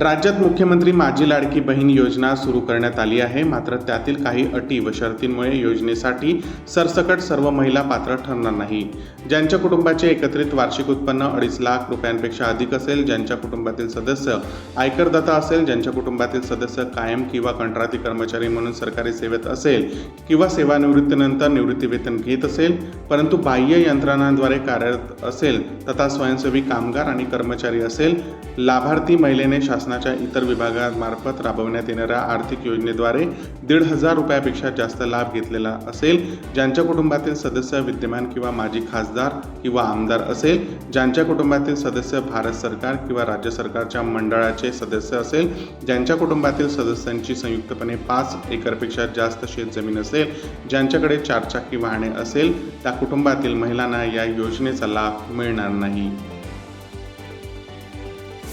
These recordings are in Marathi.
राज्यात मुख्यमंत्री माझी लाडकी बहीण योजना सुरू करण्यात आली आहे. मात्र त्यातील काही अटी व शर्तींमुळे योजनेसाठी सरसकट सर्व महिला पात्र ठरणार नाही. ज्यांच्या कुटुंबाचे एकत्रित वार्षिक उत्पन्न अडीच लाख रुपयांपेक्षा अधिक असेल ज्यांच्या कुटुंबातील सदस्य आयकरदाता असेल ज्यांच्या कुटुंबातील सदस्य कायम किंवा कंत्राटी कर्मचारी म्हणून सरकारी सेवेत असेल किंवा सेवानिवृत्तीनंतर निवृत्तीवेतन घेत असेल परंतु बाह्य यंत्रणांद्वारे कार्यरत असेल तथा स्वयंसेवी कामगार आणि कर्मचारी असेल लाभार्थी महिलेने शासनाच्या इतर विभागांमार्फत राबवण्यात येणाऱ्या आर्थिक योजनेद्वारे दीड हजार रुपयापेक्षा जास्त लाभ घेतलेला असेल ज्यांच्या कुटुंबातील सदस्य विद्यमान किंवा माजी खासदार किंवा आमदार असेल ज्यांच्या कुटुंबातील सदस्य भारत सरकार किंवा राज्य सरकारच्या मंडळाचे सदस्य असेल ज्यांच्या कुटुंबातील सदस्यांची संयुक्तपणे पाच एकरपेक्षा जास्त शेतजमीन असेल ज्यांच्याकडे चारचाकी वाहने असेल त्या कुटुंबातील महिलांना या योजनेचा लाभ मिळणार नाही.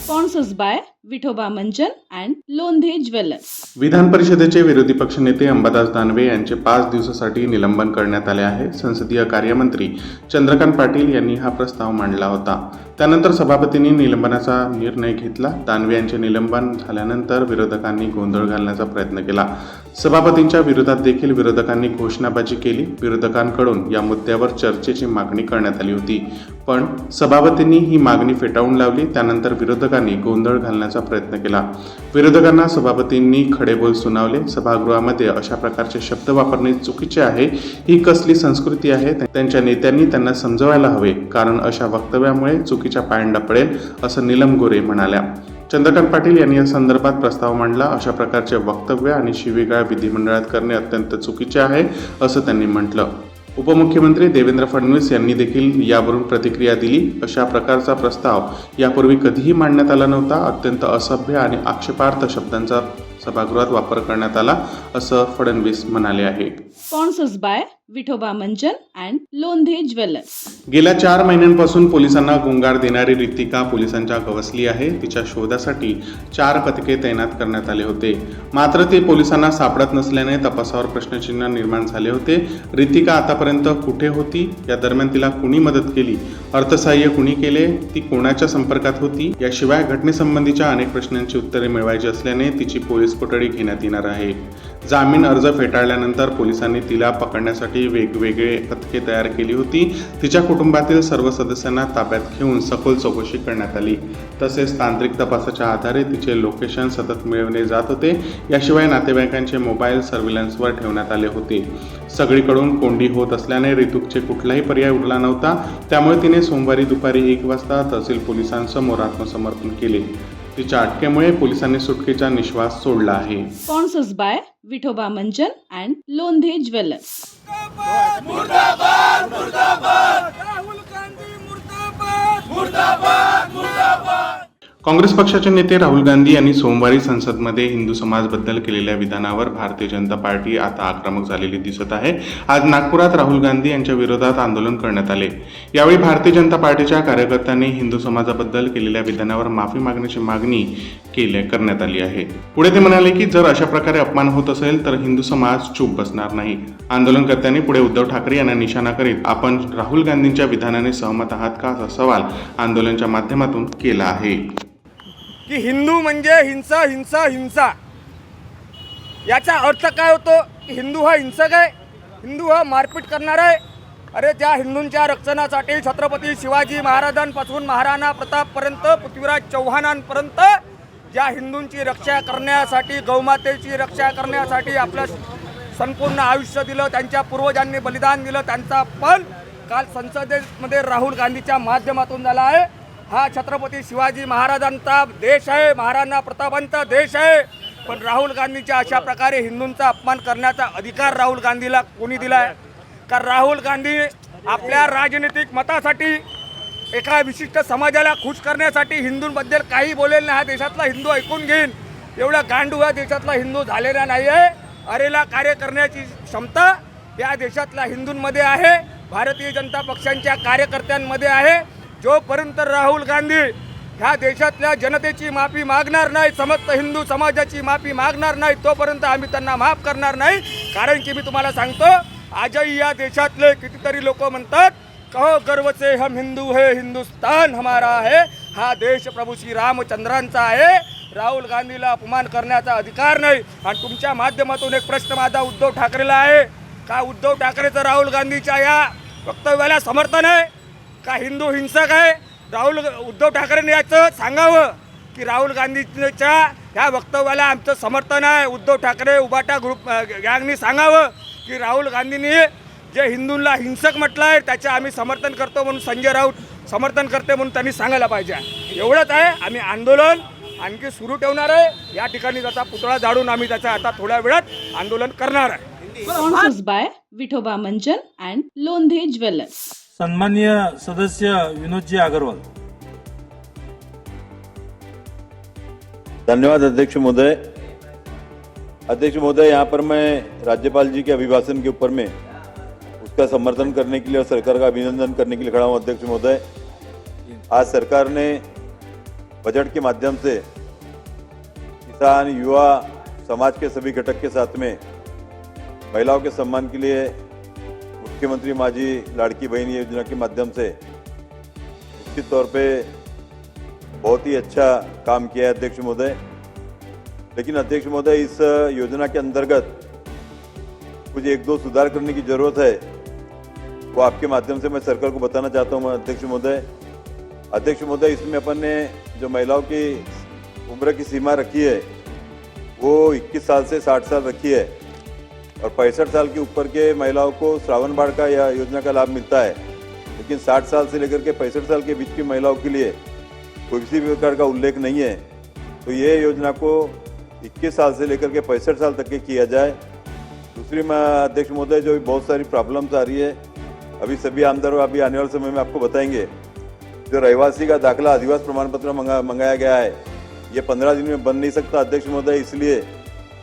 Sponsors by Vithoba Manjan and Londhe jewellers विधान परिषदेचे विरोधी पक्षनेते अंबादास दानवे यांचे पाच दिवसासाठी निलंबन करण्यात आले आहे. संसदीय कार्यमंत्री चंद्रकांत पाटील यांनी हा प्रस्ताव मांडला होता. त्यानंतर सभापतींनी निलंबनाचा निर्णय घेतला. दानवे यांचे निलंबन झाल्यानंतर विरोधकांनी गोंधळ घालण्याचा प्रयत्न केला. सभापतींच्या विरोधात देखील विरोधकांनी घोषणाबाजी केली. विरोधकांकडून या मुद्द्यावर चर्चेची मागणी करण्यात आली होती. पण सभापतींनी ही मागणी फेटाळून लावली. त्यानंतर विरोधकांनी गोंधळ घालण्याचा प्रयत्न केला. विरोधकांना सभापतींनी खडेबोल सुनावले. सभागृहामध्ये अशा प्रकारचे शब्द वापरणे चुकीचे आहे. ही कसली संस्कृती आहे? त्यांच्या नेत्यांनी त्यांना समजवायला हवे. कारण अशा वक्तव्यामुळे चुकीच्या पायंडा पडेल असं नीलम गोरे म्हणाल्या. चंद्रकांत पाटील यांनी या संदर्भात प्रस्ताव मांडला. अशा प्रकारचे वक्तव्य आणि शिवीगाळ विधिमंडळात करणे अत्यंत चुकीचे आहे असं त्यांनी म्हटलं. उपमुख्यमंत्री देवेंद्र फडणवीस यांनी देखील यावरून प्रतिक्रिया दिली. अशा प्रकारचा प्रस्ताव यापूर्वी कधीही मांडण्यात आला नव्हता. अत्यंत असभ्य आणि आक्षेपार्थ शब्दांचा सभागृहात वापर करण्यात आला असं फडणवीस म्हणाले आहे विठोबा मंचन अँड लोंधे ज्वेलर्स. गेल्या चार महिन्यांपासून पोलिसांना गुंगार देणारी रितिका पोलिसांच्या गवसली आहे. तिच्या शोधासाठी चार पथके तैनात करण्यात आले होते. मात्र ते पोलिसांना सापडत नसल्याने तपासावर प्रश्नचिन्ह निर्माण झाले होते. रितिका आतापर्यंत कुठे होती? या दरम्यान तिला कुणी मदत केली? अर्थसहाय्य कुणी केले? ती कोणाच्या संपर्कात होती? याशिवाय घटनेसंबंधीच्या अनेक प्रश्नांची उत्तरे मिळवायची असल्याने तिची पोलीस कोठडी घेण्यात येणार आहे. जामीन अर्ज फेटाळल्यानंतर पोलिसांनी तिला पकडण्यासाठी वेगवेगळे पथके तयार केली होती. तिच्या कुटुंबातील सर्व सदस्यांना ताब्यात घेऊन सखोल चौकशी करण्यात आली. तसेच तांत्रिक तपासाच्या आधारे तिचे लोकेशन सतत मिळवले जात होते. याशिवाय नातेवाईकांचे मोबाईल सर्व्हिलन्सवर ठेवण्यात आले होते. सगळीकडून कोंडी होत असल्याने रितुकचे कुठलाही पर्याय उरला नव्हता. त्यामुळे तिने सोमवारी दुपारी एक वाजता तहसील पोलिसांसमोर आत्मसमर्पण केले. तिच्या अटकेमुळे पोलिसांनी सुटकेचा निश्वास सोडला आहे. Sponsors by Vithoba Manjan and Londhe jewellers. Rahul Gandhi मुर्दाबाद! मुर्दाबाद मुर्दाबाद! काँग्रेस पक्षाचे नेते राहुल गांधी यांनी सोमवारी संसदमध्ये हिंदू समाजबद्दल केलेल्या विधानावर भारतीय जनता पार्टी आता आक्रमक झालेली दिसत आहे. आज नागपुरात राहुल गांधी यांच्या विरोधात आंदोलन करण्यात आले. यावेळी भारतीय जनता पार्टीच्या कार्यकर्त्यांनी हिंदू समाजाबद्दल केलेल्या विधानावर माफी मागण्याची मागणी केली करण्यात आली आहे. पुढे ते म्हणाले की जर अशा प्रकारे अपमान होत असेल तर हिंदू समाज चूप बसणार नाही. आंदोलनकर्त्यांनी पुढे उद्धव ठाकरे यांना निशाणा करीत आपण राहुल गांधींच्या विधानाने सहमत आहात का असा सवाल आंदोलनच्या माध्यमातून केला आहे. की हिंदू म्हणजे हिंसा हिंसा हिंसा. याचा अर्थ काय होतो? की हिंदू हा हिंसक आहे हिंदू हा मारपीट करणार आहे. अरे ज्या हिंदूंच्या रक्षणासाठी छत्रपती शिवाजी महाराजांपासून महाराणा प्रतापपर्यंत पृथ्वीराज चव्हाणांपर्यंत ज्या हिंदूंची रक्षा करण्यासाठी गौमातेची रक्षा करण्यासाठी आपलं संपूर्ण आयुष्य दिलं त्यांच्या पूर्वजांनी बलिदान दिलं त्यांचा पण काल संसदेमध्ये राहुल गांधीच्या माध्यमातून झाला आहे. हा छत्रपती शिवाजी महाराजांचा देश आहे महाराणा प्रतापांचा देश आहे. पण राहुल गांधीच्या अशा प्रकारे हिंदूंचा अपमान करण्याचा अधिकार राहुल गांधीला कोणी दिला आहे कारण राहुल गांधी आपल्या राजनैतिक मतासाठी एका विशिष्ट समाजाला खुश करण्यासाठी हिंदूंबद्दल काही बोलेल नाही. हा देशातला हिंदू ऐकून घेईन. एवढा गांडू या देशातला हिंदू झालेला नाही आहे अरेला कार्य करण्याची क्षमता या देशातल्या हिंदूंमध्ये आहे. भारतीय जनता पक्षांच्या कार्यकर्त्यांमध्ये आहे. जोपर्यंत राहुल गांधी ह्या देशातल्या जनतेची माफी मागणार नाही समस्त हिंदू समाजाची माफी मागणार नाही तोपर्यंत आम्ही त्यांना माफ करणार नाही. कारण की मी तुम्हाला सांगतो आजही या देशातले कितीतरी लोक म्हणतात कहो गर्व से हम हिंदू है हिंदुस्तान हमारा है हा देश प्रभू श्री रामचंद्रांचा आहे. राहुल गांधीला अपमान करण्याचा अधिकार नाही. आणि तुमच्या माध्यमातून एक प्रश्न माझा उद्धव ठाकरेला आहे. का उद्धव ठाकरेचं राहुल गांधीच्या या वक्तव्याला समर्थन आहे? का हिंदू हिंसक आहे? राहुल उद्धव ठाकरेंनी याचं सांगावं की राहुल गांधीच्या ह्या वक्तव्याला आमचं समर्थन आहे. उद्धव ठाकरे उबाटा ग्रुप गँगनी सांगावं की राहुल गांधींनी जे हिंदूंना हिंसक म्हटलं आहे त्याचं आम्ही समर्थन करतो म्हणून संजय राऊत समर्थन करते म्हणून त्यांनी सांगायला पाहिजे. एवढंच आहे. आम्ही आंदोलन आणखी सुरू ठेवणार आहे. या ठिकाणी त्याचा पुतळा जाळून आम्ही त्याचा आता थोड्या वेळात आंदोलन करणार आहे. By Vithoba Vithoba and Londhe jewellers Jewelers. सन्माननीय सदस्य विनोदजी अगरवाल धन्यवाद अध्यक्ष महोदय अध्यक्ष महोदय यहाँ पर मैं राज्यपाल जी के अभिभाषण के ऊपर में उसका समर्थन करने के लिए और सरकार का अभिनंदन करने के लिए खड़ा हूँ अध्यक्ष महोदय आज सरकार ने बजट के माध्यम से किसान युवा समाज के सभी घटक के साथ में महिलाओं के सम्मान के लिए मुख्यमंत्री माझी लाड़की बहन योजना के माध्यम से निश्चित तौर पे बहुत ही अच्छा काम किया है अध्यक्ष महोदय। लेकिन अध्यक्ष महोदय, इस योजना के अंतर्गत कुछ एक दो सुधार करने की ज़रूरत है, वो आपके माध्यम से मैं सरकार को बताना चाहता हूँ, अध्यक्ष महोदय। अध्यक्ष महोदय, इसमें अपन ने जो महिलाओं की उम्र की सीमा रखी है, वो 21 साल से 60 साल रखी है। और पैंसठ साल के ऊपर के महिलाओं को श्रावण बाढ़ का या योजना का लाभ मिलता है। लेकिन 60 साल से लेकर के पैंसठ साल के बीच की महिलाओं के लिए कोई किसी भी प्रकार का उल्लेख नहीं है। तो ये योजना को 21 साल से लेकर के पैंसठ साल तक के किया जाए। दूसरी मैं अध्यक्ष महोदय, जो बहुत सारी प्रॉब्लम्स आ रही है, अभी सभी आमदार अभी आने वाले समय में आपको बताएँगे। जो रहवासी का दाखिला अधिवास प्रमाण पत्र मंगा, मंगाया गया है, ये पंद्रह दिन में बन नहीं सकता अध्यक्ष महोदय, इसलिए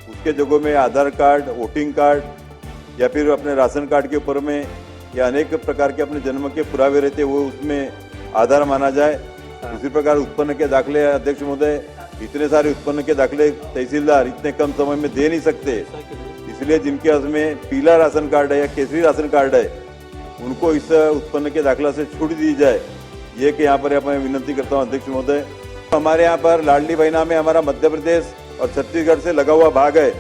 उसके जगहों में आधार कार्ड वोटिंग कार्ड या फिर अपने राशन कार्ड के ऊपर में या अनेक प्रकार के अपने जन्म के पुरावे रहते वो उसमें आधार माना जाए। उसी प्रकार उत्पन्न के दाखले अध्यक्ष महोदय इतने सारे उत्पन्न के दाखले तहसीलदार इतने कम समय में दे नहीं सकते। इसलिए जिनके पास में पीला राशन कार्ड है या केसरी राशन कार्ड है उनको इस उत्पन्न के दाखला से छूट दी जाए। ये कि यहाँ पर मैं विनती करता हूँ अध्यक्ष महोदय। हमारे यहाँ पर लाडली बहना में हमारा मध्य प्रदेश और छत्तीसगढ़ से लगा हुआ भाग है,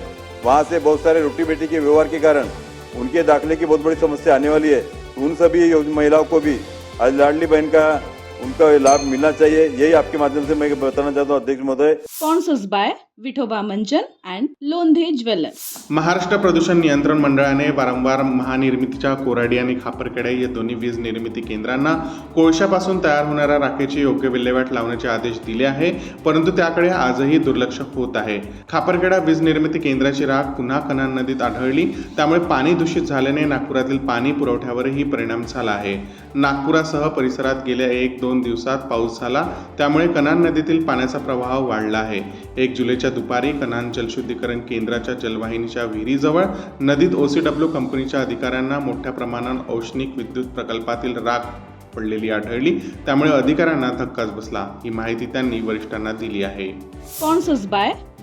वहाँ से बहुत सारे रोटी बेटी के व्यवहार के कारण उनके दाखिले की बहुत बड़ी समस्या आने वाली है। उन सभी महिलाओं को भी आज लाडली बहन का उनका लाभ मिलना चाहिए, यही आपके माध्यम से मैं बताना चाहता हूँ, अध्यक्ष महोदय। Sponsors by Vithoba Manjan and Londhe jewellers Maharashtra प्रदूषण नियंत्रण मंडळाने वारंवार महानिर्मितीच्या कोराडी आणि खापरकडे या दोन्ही वीज निर्मिती केंद्रांना कोळशापासून तयार होणाऱ्या राखेची योग्य विल्हेवाट लावण्याचे आदेश दिले आहे परंतु त्याकडे आजही दुर्लक्ष होत आहे. खापरखेडा वीज निर्मिती केंद्राची राख पुन्हा कनान नदीत आढळली त्यामुळे पाणी दूषित झाल्याने नागपुरातील पाणी पुरवठ्यावरही परिणाम झाला आहे. नागपुरासह परिसरात गेल्या एक दोन दिवसात पाऊस झाला त्यामुळे कनान नदीतील पाण्याचा प्रवाह वाढला आहे. एक जुलैच्या दुपारी कनान जलशुद्धीकरण केंद्राच्या जलवाहिनीच्या विहिरीजवळ नदीत ओसीडब्ल्यू कंपनीच्या अधिकाऱ्यांना मोठ्या प्रमाणात औष्णिक विद्युत प्रकल्पातील राख पडलेली आढळली. त्यामुळे अधिकाऱ्यांना धक्काच बसला. ही माहिती त्यांनी वरिष्ठांना दिली आहे.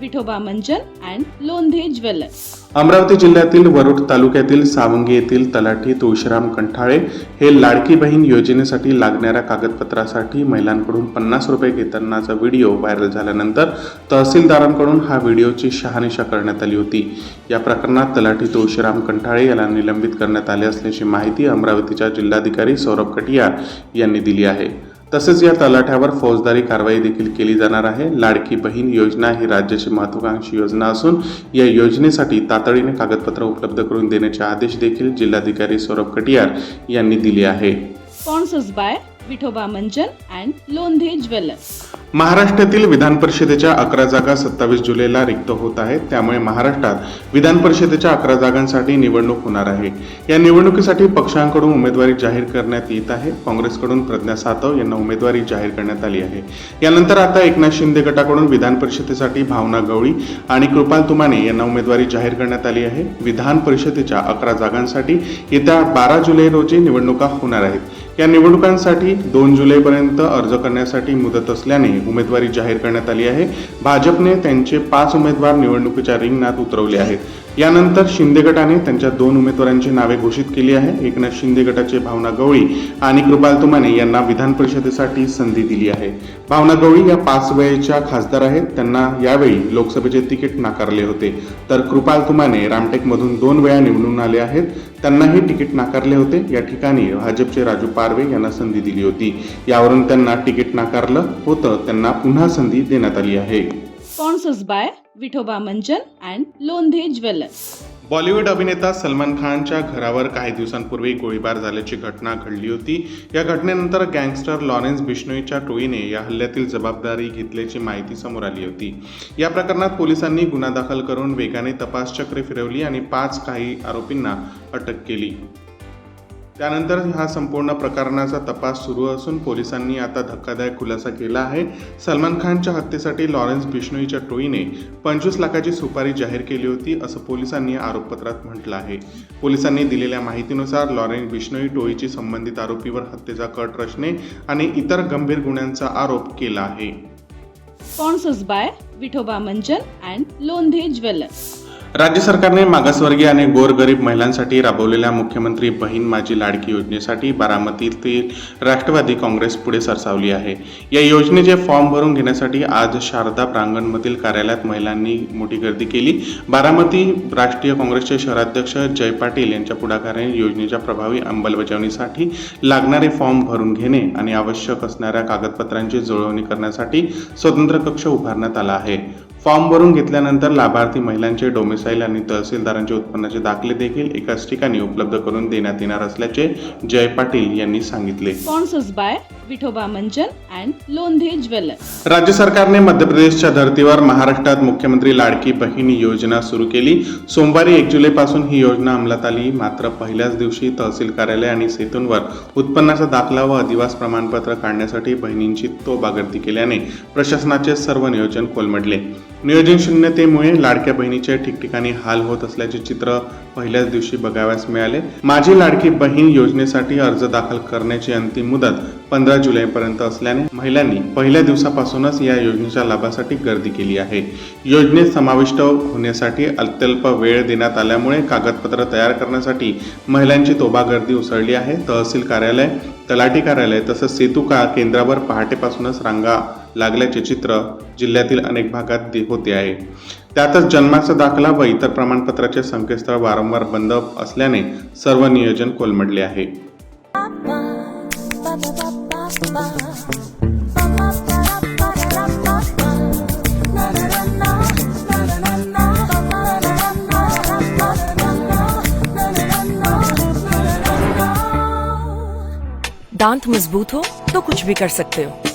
विठोबा मंजन अँड लोंधे ज्वेलर्स. अमरावती जिल्ह्यातील वरुड तालुक्यातील सावंगी येथील तलाठी तुळशीराम कंठाळे हे लाडकी बहीण योजनेसाठी लागणाऱ्या कागदपत्रासाठी महिलांकडून पन्नास रुपये घेतानाचा व्हिडिओ व्हायरल झाल्यानंतर तहसीलदारांकडून हा व्हिडिओची शहानिशा करण्यात आली होती. या प्रकरणात तलाठी तुळशीराम कंठाळे याला निलंबित करण्यात आले असल्याची माहिती अमरावतीच्या जिल्हाधिकारी सौरभ कटियार यांनी दिली आहे. तसेच या तलाठ्यावर फौजदारी कारवाई देखील केली जाणार आहे. लाडकी बहीण योजना ही राज्याची महत्वाकांक्षी योजना असून या योजनेसाठी तातडीने कागदपत्र उपलब्ध करून देण्याचे आदेश देखील जिल्हाधिकारी सौरभ कटियार यांनी दिले आहे. Sponsors by विठोबा मंजन अँड लोंधे ज्वेलर्स. महाराष्ट्रातील विधान परिषदेच्या अकरा जागा सत्तावीस जुलैला रिक्त होत आहेत. त्यामुळे महाराष्ट्रात विधान परिषदेच्या अकरा जागांसाठी निवडणूक होणार आहे. या निवडणुकीसाठी पक्षांकडून उमेदवारी जाहीर करण्यात येत आहे. काँग्रेसकडून प्रज्ञा सातव यांना उमेदवारी जाहीर करण्यात आली आहे. यानंतर आता एकनाथ शिंदे गटाकडून विधान परिषदेसाठी भावना गवळी आणि कृपाल तुमाने यांना उमेदवारी जाहीर करण्यात आली आहे. विधान परिषदेच्या अकरा जागांसाठी येत्या बारा जुलै रोजी निवडणुका होणार आहेत. या निवडणुकांसाठी दोन जुलैपर्यंत अर्ज करण्यासाठी मुदत असल्याने उमेदवारी जाहीर करण्यात आली आहे. भाजपने त्यांचे पाच उमेदवार निवडणुकीच्या रिंगणात उतरवले आहेत. यानंतर शिंदे गटाने त्यांच्या दोन उमेदवारांची नावे घोषित केली आहे. एकनाथ शिंदे गटाचे भावना गवळी आणि कृपाल तुमाने यांना विधान परिषदेसाठी संधी दिली आहे. भावना गवळी या पाच वयाच्या खासदार आहेत. त्यांना यावेळी लोकसभेचे तिकीट नाकारले होते. तर कृपाल तुमाने रामटेकमधून दोन वेळा निवडून आले आहेत. त्यांनाही तिकीट नाकारले होते. या ठिकाणी भाजपचे राजू पारवे यांना संधी दिली होती. यावरून त्यांना तिकीट नाकारलं होतं. त्यांना पुन्हा संधी देण्यात आली आहे. स्पॉन्सर्स बाय विठोबा मंजन अँड लोंधे ज्वेलर्स. बॉलिवूड अभिनेता सलमान खानच्या घरावर काही दिवसांपूर्वी गोळीबार झाल्याची घटना घडली होती. या घटनेनंतर गँगस्टर लॉरेन्स बिश्नोईच्या टोळीने या हल्ल्यातील जबाबदारी घेतल्याची माहिती समोर आली होती. या प्रकरणात पोलिसांनी गुन्हा दाखल करून वेगाने तपास चक्रे फिरवली आणि पाच काही आरोपींना अटक केली. त्यानंतर हा संपूर्ण प्रकरणाचा तपास सुरू असून पोलिसांनी आता धक्कादायक खुलासा केला आहे. सलमान खानच्या हत्येसाठी लॉरेन्स बिश्नोईच्या टोईने पंचवीस लाखाची सुपारी जाहीर केली होती असं पोलिसांनी आरोपपत्रात म्हटलं आहे. पोलिसांनी दिलेल्या माहितीनुसार लॉरेन्स बिश्नोई टोईची संबंधित आरोपीवर हत्येचा कट रचणे आणि इतर गंभीर गुन्ह्यांचा आरोप केला आहे. स्पॉन्सर्स बाय विठोबा मंजन अँड लोंधे ज्वेलर्स. राज्य सरकारने मागासवर्गीय आणि गोरगरीब महिलांसाठी राबवलेल्या मुख्यमंत्री बहीण माझी लाडकी योजनेसाठी बारामतीतील राष्ट्रवादी काँग्रेस पुढे सरसावली आहे. या योजनेचे फॉर्म भरून घेण्यासाठी आज शारदा प्रांगणमधील कार्यालयात महिलांनी मोठी गर्दी केली. बारामती राष्ट्रीय काँग्रेसचे शहराध्यक्ष जय पाटील यांच्या पुढाकाराने योजनेच्या प्रभावी अंमलबजावणीसाठी लागणारे फॉर्म भरून घेणे आणि आवश्यक असणाऱ्या कागदपत्रांची जुळवणी करण्यासाठी स्वतंत्र कक्ष उभारण्यात आला आहे. फॉर्म भरून घेतल्यानंतर लाभार्थी महिलांचे डोमिसाईल आणि तहसीलदारांचे उत्पन्नाचे दाखले देखील एकाच ठिकाणी उपलब्ध करून देण्यात येणार असल्याचे जय पाटील यांनी सांगितले. Sponsors by Vithoba and Londhe jewellers राज्य सरकारने मध्य प्रदेशच्या धर्तीवर महाराष्ट्रात मुख्यमंत्री लाडकी बहीण योजना सुरू केली. सोमवारी एक जुलैपासून ही योजना अंमलात आली. मात्र पहिल्याच दिवशी तहसील कार्यालय आणि सेतूंवर उत्पन्नाचा दाखला व अधिवास प्रमाणपत्र काढण्यासाठी बहिणींची तोबागर्दी केल्याने प्रशासनाचे सर्व नियोजन कोलमडले. नियोजन शून्यतेमुळे लाडक्या बहिणीचे ठिकठिकाणी हाल होत असल्याचे चित्र पहिल्याच दिवशी बघाव्यास मिळाले. माझी लाडकी बहीण योजनेसाठी अर्ज दाखल करण्याची अंतिम मुदत पंधरा जुलैपर्यंत असल्याने महिलांनी पहिल्या दिवसापासूनच या योजनेच्या लाभासाठी गर्दी केली आहे. योजनेत समाविष्ट होण्यासाठी अत्यल्प वेळ देण्यात आल्यामुळे कागदपत्र तयार करण्यासाठी महिलांची तोबा गर्दी उसळली आहे. तहसील कार्यालय तलाठी कार्यालय तसंच सेतू का केंद्रावर पहाटेपासूनच रांगा लागल्याचे चित्र जिल्ह्यातील अनेक भागात होते आहे. त्यातच जन्माचा दाखला व इतर प्रमाणपत्राचे संकेतस्थळ वारंवार बंद असल्याने सर्व नियोजन कोलमडले आहे. दांत मजबूत हो तो कुछ भी कर सकते हो।